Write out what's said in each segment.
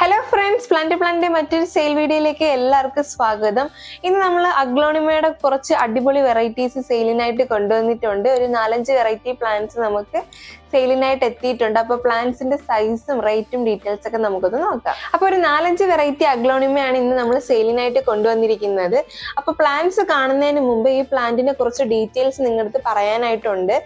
Hello friends plant പ്ലാന്റിന്റെ മറ്റൊരു sale വീഡിയോയിലേക്ക് എല്ലാവർക്കും സ്വാഗതം. ഇന്ന് നമ്മൾ അഗ്ലോണിമയുടെ കുറച്ച് അടിപൊളി വെറൈറ്റീസ് സെയിലിനായിട്ട് കൊണ്ടുവന്നിട്ടുണ്ട്. ഒരു നാലഞ്ച് വെറൈറ്റി പ്ലാന്റ്സ് നമുക്ക് സെയിലിനായിട്ട് എത്തിയിട്ടുണ്ട്. അപ്പൊ പ്ലാന്റ്സിന്റെ സൈസും റേറ്റും ഡീറ്റെയിൽസ് ഒക്കെ നമുക്കൊന്ന് നോക്കാം. അപ്പൊ ഒരു നാലഞ്ച് വെറൈറ്റി അഗ്ലോണിമയാണ് ഇന്ന് നമ്മൾ സെയിലിനായിട്ട് കൊണ്ടുവന്നിരിക്കുന്നത്. അപ്പൊ പ്ലാന്റ്സ് കാണുന്നതിന് മുമ്പ് ഈ പ്ലാന്റിനെ കുറച്ച് ഡീറ്റെയിൽസ് നിങ്ങളുടെ പറയാനായിട്ടുണ്ട്.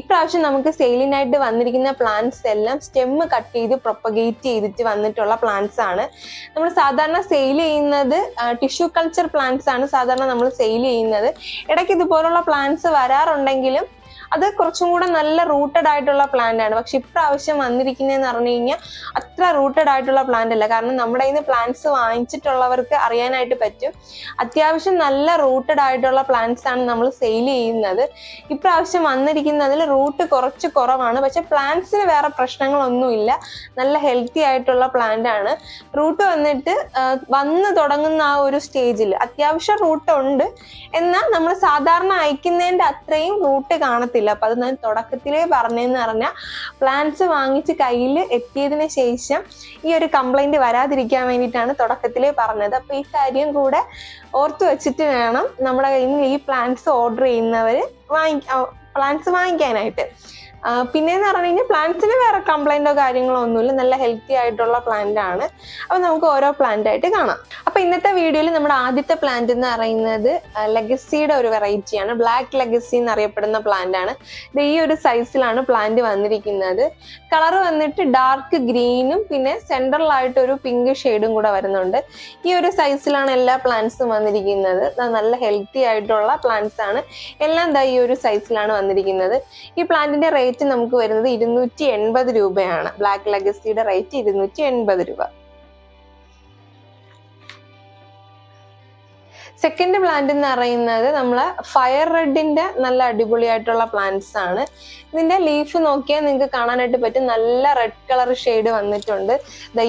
ഇപ്രാവശ്യം നമുക്ക് സെയിലിനായിട്ട് വന്നിരിക്കുന്ന പ്ലാന്റ്സ് എല്ലാം സ്റ്റെമ്മ് കട്ട് ചെയ്ത് പ്രൊപ്പഗേറ്റ് ചെയ്തിട്ട് വന്നിട്ടുള്ള പ്ലാന്റ്സ് ആണ്. നമ്മൾ സാധാരണ സെയിൽ ചെയ്യുന്നത് ടിഷ്യൂ കൾച്ചർ പ്ലാന്റ്സ് ആണ് സാധാരണ നമ്മൾ സെയിൽ ചെയ്യുന്നത്. ഇടയ്ക്ക് ഇതുപോലുള്ള പ്ലാന്റ്സ് വരാറുണ്ടെങ്കിലും അത് കുറച്ചും കൂടെ നല്ല റൂട്ടഡ് ആയിട്ടുള്ള പ്ലാന്റ് ആണ്. പക്ഷെ ഇപ്രാവശ്യം വന്നിരിക്കുന്നതെന്ന് പറഞ്ഞു കഴിഞ്ഞാൽ അത്ര റൂട്ടഡ് ആയിട്ടുള്ള പ്ലാന്റ് അല്ല. കാരണം നമ്മുടെ നിന്ന് പ്ലാന്റ്സ് വാങ്ങിച്ചിട്ടുള്ളവർക്ക് അറിയാനായിട്ട് പറ്റും. അത്യാവശ്യം നല്ല റൂട്ടഡ് ആയിട്ടുള്ള പ്ലാന്റ്സ് ആണ് നമ്മൾ സെയിൽ ചെയ്യുന്നത്. ഇപ്രാവശ്യം വന്നിരിക്കുന്നതിൽ റൂട്ട് കുറച്ച് കുറവാണ്. പക്ഷെ പ്ലാന്റ്സിന് വേറെ പ്രശ്നങ്ങളൊന്നുമില്ല. നല്ല ഹെൽത്തി ആയിട്ടുള്ള പ്ലാന്റ് ആണ്. റൂട്ട് വന്നിട്ട് വന്ന് തുടങ്ങുന്ന ആ ഒരു സ്റ്റേജിൽ അത്യാവശ്യം റൂട്ട് ഉണ്ട്. എന്നാൽ നമ്മൾ സാധാരണ അയക്കുന്നതിന്റെ അത്രയും റൂട്ട് കാണത്തില്ല. അപ്പൊ അത് ഞാൻ തുടക്കത്തിലേ പറഞ്ഞതെന്ന് പറഞ്ഞാൽ പ്ലാന്റ്സ് വാങ്ങിച്ച് കയ്യിൽ എത്തിയതിന് ശേഷം ഈ ഒരു കംപ്ലൈന്റ് വരാതിരിക്കാൻ വേണ്ടിയിട്ടാണ് തുടക്കത്തിലേ പറഞ്ഞത്. അപ്പൊ ഈ കാര്യം കൂടെ ഓർത്തു വെച്ചിട്ട് വേണം നമ്മുടെ കയ്യിൽ നിന്ന് ഈ പ്ലാന്റ്സ് ഓർഡർ ചെയ്യുന്നവർ വാങ്ങി പ്ലാന്റ്സ് വാങ്ങിക്കാനായിട്ട്. പിന്നെ പിന്നെന്ന് പറഞ്ഞു കഴിഞ്ഞാൽ പ്ലാന്റ്സിന് വേറെ കംപ്ലൈന്റോ കാര്യങ്ങളോ ഒന്നുമില്ല. നല്ല ഹെൽത്തി ആയിട്ടുള്ള പ്ലാന്റ് ആണ്. അപ്പൊ നമുക്ക് ഓരോ പ്ലാന്റ് ആയിട്ട് കാണാം. അപ്പൊ ഇന്നത്തെ വീഡിയോയിൽ നമ്മുടെ ആദ്യത്തെ പ്ലാന്റ് എന്ന് പറയുന്നത് ലെഗസിയുടെ ഒരു വെറൈറ്റിയാണ് ബ്ലാക്ക് ലെഗസി എന്ന് അറിയപ്പെടുന്ന പ്ലാന്റ് ആണ്. ഇത് ഈ ഒരു സൈസിലാണ് പ്ലാന്റ് വന്നിരിക്കുന്നത്. കളർ വന്നിട്ട് ഡാർക്ക് ഗ്രീനും പിന്നെ സെൻട്രലായിട്ട് ഒരു പിങ്ക് ഷെയ്ഡും കൂടെ വരുന്നുണ്ട്. ഈ ഒരു സൈസിലാണ് എല്ലാ പ്ലാന്റ്സും വന്നിരിക്കുന്നത്. നല്ല ഹെൽത്തി ആയിട്ടുള്ള പ്ലാന്റ്സ് ആണ്. എല്ലാം ദാ ഈ ഒരു സൈസിലാണ് വന്നിരിക്കുന്നത്. ഈ പ്ലാന്റിന്റെ റേറ്റ് നമുക്ക് വരുന്നത് ഇരുന്നൂറ്റി രൂപയാണ്. ബ്ലാക്ക് ലെഗസിയുടെ റേറ്റ് ഇരുന്നൂറ്റി രൂപ. സെക്കൻഡ് പ്ലാന്റ് എന്ന് പറയുന്നത് നമ്മളെ ഫയർ റെഡിന്റെ നല്ല അടിപൊളിയായിട്ടുള്ള പ്ലാന്റ്സ് ആണ്. ഇതിന്റെ ലീഫ് നോക്കിയാൽ നിങ്ങൾക്ക് കാണാനായിട്ട് പറ്റും. നല്ല റെഡ് കളർ ഷെയ്ഡ് വന്നിട്ടുണ്ട്.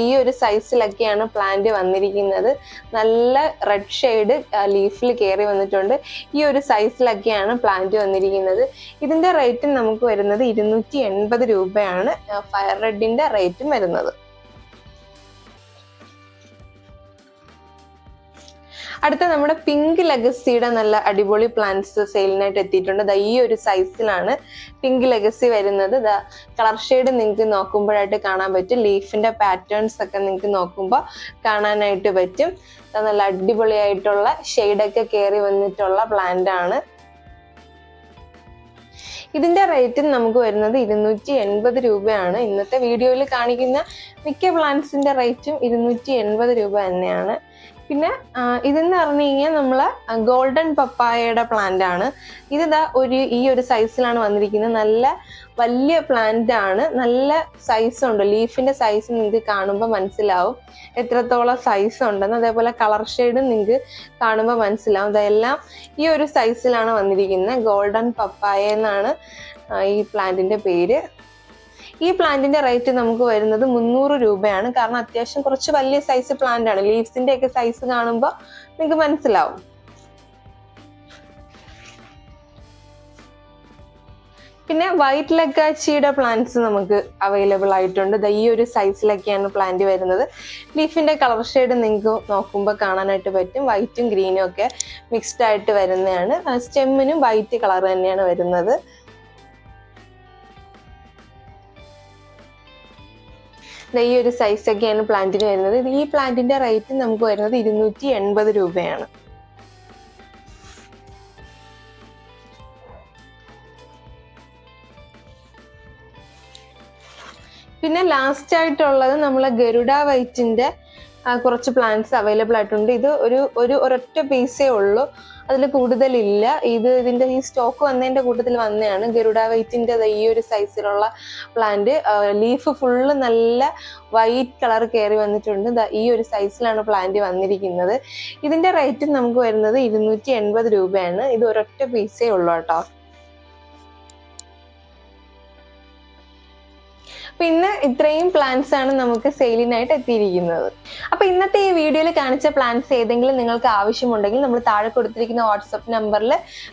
ഈ ഒരു സൈസിലൊക്കെയാണ് പ്ലാന്റ് വന്നിരിക്കുന്നത്. നല്ല റെഡ് ഷെയ്ഡ് ലീഫിൽ കയറി വന്നിട്ടുണ്ട്. ഈ ഒരു സൈസിലൊക്കെയാണ് പ്ലാന്റ് വന്നിരിക്കുന്നത്. ഇതിന്റെ റേറ്റ് നമുക്ക് വരുന്നത് ഇരുന്നൂറ്റി രൂപയാണ്. ഫയർ റെഡിന്റെ റേറ്റും വരുന്നത്. അടുത്ത നമ്മുടെ പിങ്ക് ലെഗസിയുടെ നല്ല അടിപൊളി പ്ലാന്റ്സ് സെയിലിനായിട്ട് എത്തിയിട്ടുണ്ട്. ദാ ഈ ഒരു സൈസിലാണ് പിങ്ക് ലെഗസി വരുന്നത്. ദാ കളർ ഷെയ്ഡ് നിങ്ങൾക്ക് നോക്കുമ്പോഴായിട്ട് കാണാൻ പറ്റും. ലീഫിന്റെ പാറ്റേൺസ് ഒക്കെ നിങ്ങൾക്ക് നോക്കുമ്പോൾ കാണാനായിട്ട് പറ്റും. നല്ല അടിപൊളിയായിട്ടുള്ള ഷെയ്ഡൊക്കെ കയറി വന്നിട്ടുള്ള പ്ലാന്റ് ആണ്. ഇതിന്റെ റേറ്റ് നമുക്ക് വരുന്നത് ഇരുന്നൂറ്റി എൺപത് രൂപയാണ്. ഇന്നത്തെ വീഡിയോയിൽ കാണിക്കുന്ന മിക്ക പ്ലാന്റ്സിന്റെ റേറ്റും ഇരുന്നൂറ്റി എൺപത് രൂപ തന്നെയാണ്. പിന്നെ ഇതെന്ന് പറഞ്ഞു കഴിഞ്ഞാൽ നമ്മൾ ഗോൾഡൻ പപ്പായയുടെ പ്ലാന്റ് ആണ്. ഇതാ ഒരു ഈ ഒരു സൈസിലാണ് വന്നിരിക്കുന്നത്. നല്ല വലിയ പ്ലാന്റ് ആണ്. നല്ല സൈസ് ഉണ്ട്. ലീഫിന്റെ സൈസ് നിങ്ങൾക്ക് കാണുമ്പോൾ മനസ്സിലാവും. എത്രത്തോളം സൈസ് ഉണ്ടെന്ന്. അതേപോലെ കളർ ഷെയ്ഡും നിങ്ങൾക്ക് കാണുമ്പോൾ മനസ്സിലാവും. ഇതെല്ലാം ഈ ഒരു സൈസിലാണ് വന്നിരിക്കുന്നത്. ഗോൾഡൻ പപ്പായ എന്നാണ് ഈ പ്ലാന്റിന്റെ പേര്. ഈ പ്ലാന്റിന്റെ റേറ്റ് നമുക്ക് വരുന്നത് മുന്നൂറ് രൂപയാണ്. കാരണം അത്യാവശ്യം കുറച്ച് വലിയ സൈസ് പ്ലാന്റ് ആണ്. ലീവ്സിന്റെ ഒക്കെ സൈസ് കാണുമ്പോൾ നിങ്ങൾക്ക് മനസ്സിലാവും. പിന്നെ വൈറ്റ് ലഗാച്ചിയുടെ പ്ലാന്റ്സ് നമുക്ക് അവൈലബിൾ ആയിട്ടുണ്ട്. ഈ ഒരു സൈസിലൊക്കെയാണ് പ്ലാന്റ് വരുന്നത്. ലീഫിന്റെ കളർ ഷെയ്ഡ് നിങ്ങൾക്ക് നോക്കുമ്പോൾ കാണാനായിട്ട് പറ്റും. വൈറ്റും ഗ്രീനും ഒക്കെ മിക്സ്ഡ് ആയിട്ട് വരുന്നതാണ്. സ്റ്റെമ്മിനും വൈറ്റ് കളർ തന്നെയാണ് വരുന്നത്. ഈ ഒരു സൈസ് ഒക്കെയാണ് പ്ലാന്റിന് വരുന്നത്. ഈ പ്ലാന്റിന്റെ റേറ്റ് നമുക്ക് വരുന്നത് ഇരുന്നൂറ്റി എൺപത് രൂപയാണ്. പിന്നെ ലാസ്റ്റ് ആയിട്ടുള്ളത് നമ്മളെ ഗരുഡ വൈറ്റിന്റെ കുറച്ച് പ്ലാന്റ്സ് അവൈലബിൾ ആയിട്ടുണ്ട്. ഇത് ഒരു ഒരു ഒരൊറ്റ പീസേ ഉള്ളൂ. അതിൽ കൂടുതലില്ല. ഇത് ഇതിന്റെ ഈ സ്റ്റോക്ക് വന്നതിന്റെ കൂട്ടത്തിൽ വന്നതാണ് ഗരുഡ വൈറ്റിന്റെ ഈ ഒരു സൈസിലുള്ള പ്ലാന്റ് ലീഫ് ഫുള്ള് നല്ല വൈറ്റ് കളർ കയറി വന്നിട്ടുണ്ട്. ഈ ഒരു സൈസിലാണ് പ്ലാന്റ് വന്നിരിക്കുന്നത്. ഇതിന്റെ റേറ്റ് നമുക്ക് വരുന്നത് ഇരുന്നൂറ്റി രൂപയാണ്. ഇത് ഒരൊറ്റ പീസേ ഉള്ളൂ കേട്ടോ. അപ്പൊ ഇന്ന് ഇത്രയും പ്ലാൻസ് ആണ് നമുക്ക് സെയിലിനായിട്ട് എത്തിയിരിക്കുന്നത്. അപ്പൊ ഇന്നത്തെ ഈ വീഡിയോയിൽ കാണിച്ച പ്ലാൻസ് ഏതെങ്കിലും നിങ്ങൾക്ക് ആവശ്യമുണ്ടെങ്കിൽ നമ്മൾ താഴെ കൊടുത്തിരിക്കുന്ന വാട്സപ്പ് നമ്പറിൽ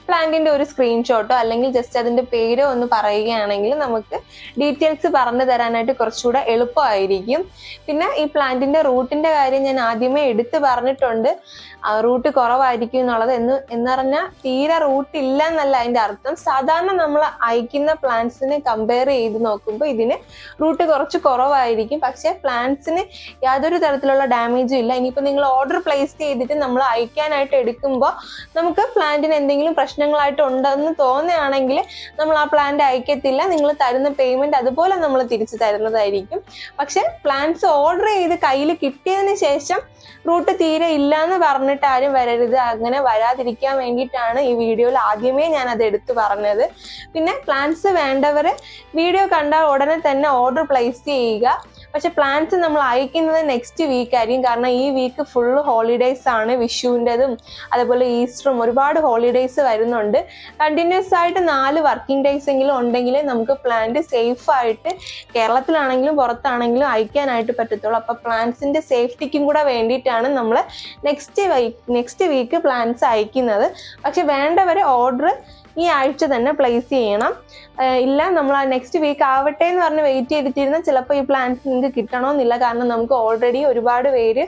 പ്ലാന്റിന്റെ ഒരു സ്ക്രീൻഷോട്ടോ അല്ലെങ്കിൽ ജസ്റ്റ് അതിന്റെ പേരോ ഒന്ന് പറയുകയാണെങ്കിൽ നമുക്ക് ഡീറ്റെയിൽസ് പറഞ്ഞു തരാനായിട്ട് കുറച്ചുകൂടെ എളുപ്പമായിരിക്കും. പിന്നെ ഈ പ്ലാന്റിന്റെ റൂട്ടിന്റെ കാര്യം ഞാൻ ആദ്യമേ എടുത്തു പറഞ്ഞിട്ടുണ്ട്. റൂട്ട് കുറവായിരിക്കും എന്നുള്ളത് എന്ന് എന്ന് പറഞ്ഞാൽ തീരെ റൂട്ട് ഇല്ല എന്നല്ല അതിന്റെ അർത്ഥം. സാധാരണ നമ്മൾ അയക്കുന്ന പ്ലാന്റ്സിനെ കമ്പയർ ചെയ്ത് നോക്കുമ്പോൾ ഇതിന് റൂട്ട് കുറച്ച് കുറവായിരിക്കും. പക്ഷെ പ്ലാന്റ്സിന് യാതൊരു തരത്തിലുള്ള ഡാമേജും ഇല്ല. ഇനിയിപ്പോൾ നിങ്ങൾ ഓർഡർ പ്ലേസ് ചെയ്തിട്ട് നമ്മൾ അയക്കാനായിട്ട് എടുക്കുമ്പോൾ നമുക്ക് പ്ലാന്റിന് എന്തെങ്കിലും പ്രശ്നങ്ങളായിട്ട് ഉണ്ടെന്ന് തോന്നുകയാണെങ്കിൽ നമ്മൾ ആ പ്ലാന്റ് അയക്കത്തില്ല. നിങ്ങൾ തരുന്ന പേയ്മെന്റ് അതുപോലെ നമ്മൾ തിരിച്ചു തരുന്നതായിരിക്കും. പക്ഷെ പ്ലാന്റ്സ് ഓർഡർ ചെയ്ത് കയ്യിൽ കിട്ടിയതിന് ശേഷം റൂട്ട് തീരെ ഇല്ല എന്ന് പറഞ്ഞിട്ട് ആരും വരരുത്. അങ്ങനെ വരാതിരിക്കാൻ വേണ്ടിയിട്ടാണ് ഈ വീഡിയോയിൽ ആദ്യമേ ഞാൻ അത് എടുത്തു പറഞ്ഞത്. പിന്നെ പ്ലാൻസ് വേണ്ടവർ വീഡിയോ കണ്ടാൽ ഉടനെ തന്നെ ഓർഡർ പ്ലേസ് ചെയ്യുക. പക്ഷെ പ്ലാൻസ് നമ്മൾ അയക്കുന്നത് നെക്സ്റ്റ് വീക്ക് ആയിരിക്കും. കാരണം ഈ വീക്ക് ഫുൾ ഹോളിഡേയ്സ് ആണ് വിഷുവിന്റെതും അതേപോലെ ഈസ്റ്ററും ഒരുപാട് ഹോളിഡേയ്സ് വരുന്നുണ്ട്. കണ്ടിന്യൂസ് ആയിട്ട് നാല് വർക്കിംഗ് ഡേയ്സ് എങ്കിലും ഉണ്ടെങ്കിൽ നമുക്ക് പ്ലാന്റ് സേഫ് ആയിട്ട് കേരളത്തിലാണെങ്കിലും പുറത്താണെങ്കിലും അയക്കാനായിട്ട് പറ്റത്തുള്ളൂ. അപ്പോൾ പ്ലാന്റ്സിന്റെ സേഫ്റ്റിക്കും കൂടെ വേണ്ടിയിട്ടാണ് നമ്മൾ നെക്സ്റ്റ് നെക്സ്റ്റ് വീക്ക് പ്ലാന്റ്സ് അയക്കുന്നത്. പക്ഷെ വേണ്ടവരെ ഓർഡർ ഈ ആഴ്ച തന്നെ പ്ലേസ് ചെയ്യണം. ഇല്ല നമ്മൾ ആ നെക്സ്റ്റ് വീക്ക് ആവട്ടെ എന്ന് പറഞ്ഞ് വെയിറ്റ് ചെയ്തിട്ടിരുന്ന ചിലപ്പോൾ ഈ പ്ലാൻസ് നിങ്ങൾക്ക് കിട്ടണമെന്നില്ല കാരണം നമുക്ക് ഓൾറെഡി ഒരുപാട് പേര്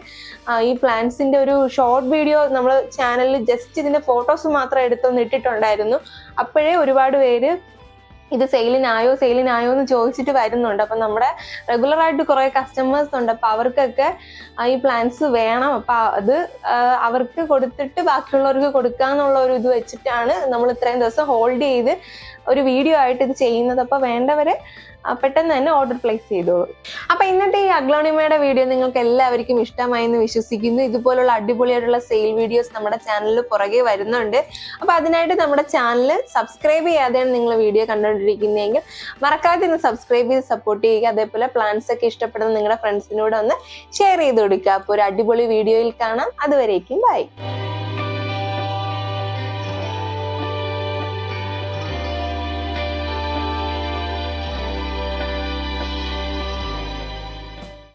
ഈ പ്ലാന്റ്സിന്റെ ഒരു ഷോർട്ട് വീഡിയോ നമ്മൾ ചാനലിൽ ജസ്റ്റ് ഇതിന്റെ ഫോട്ടോസ് മാത്രം എടുത്തൊന്ന് ഇട്ടിട്ടുണ്ടായിരുന്നു. അപ്പോഴേ ഒരുപാട് പേര് ഇത് സെയിലിനായോ സെയിലിനായോ എന്ന് ചോദിച്ചിട്ട് വരുന്നുണ്ട്. അപ്പൊ നമ്മുടെ റെഗുലർ ആയിട്ട് കുറേ കസ്റ്റമേഴ്സ് ഉണ്ട്. അപ്പൊ അവർക്കൊക്കെ ഈ പ്ലാൻസ് വേണം. അപ്പൊ അത് അവർക്ക് കൊടുത്തിട്ട് ബാക്കിയുള്ളവർക്ക് കൊടുക്കാന്നുള്ള ഒരു ഇത് വെച്ചിട്ടാണ് നമ്മൾ ഇത്രയും ദിവസം ഹോൾഡ് ചെയ്ത് ഒരു വീഡിയോ ആയിട്ട് ഇത് ചെയ്യുന്നത്. അപ്പൊ വേണ്ടവര് പെട്ടെന്ന് തന്നെ ഓർഡർ പ്ലേസ് ചെയ്തോളൂ അപ്പൊ ഇന്നത്തെ ഈ അഗ്ലോണിമയുടെ വീഡിയോ നിങ്ങൾക്ക് എല്ലാവർക്കും ഇഷ്ടമായി എന്ന് വിശ്വസിക്കുന്നു. ഇതുപോലുള്ള അടിപൊളിയായിട്ടുള്ള സെയിൽ വീഡിയോസ് നമ്മുടെ ചാനലിൽ പുറകെ വരുന്നുണ്ട്. അപ്പൊ അതിനായിട്ട് നമ്മുടെ ചാനൽ സബ്സ്ക്രൈബ് ചെയ്യാതെയാണ് നിങ്ങൾ വീഡിയോ കണ്ടുകൊണ്ടിരിക്കുന്നതെങ്കിൽ മറക്കാതെ ഒന്ന് സബ്സ്ക്രൈബ് ചെയ്ത് സപ്പോർട്ട് ചെയ്യുക. അതേപോലെ പ്ലാൻസ് ഒക്കെ ഇഷ്ടപ്പെടുന്ന നിങ്ങളുടെ ഫ്രണ്ട്സിനോട് ഒന്ന് ഷെയർ ചെയ്ത് കൊടുക്കുക. അപ്പോൾ ഒരു അടിപൊളി വീഡിയോയിൽ കാണാം. അതുവരേക്കും ബൈ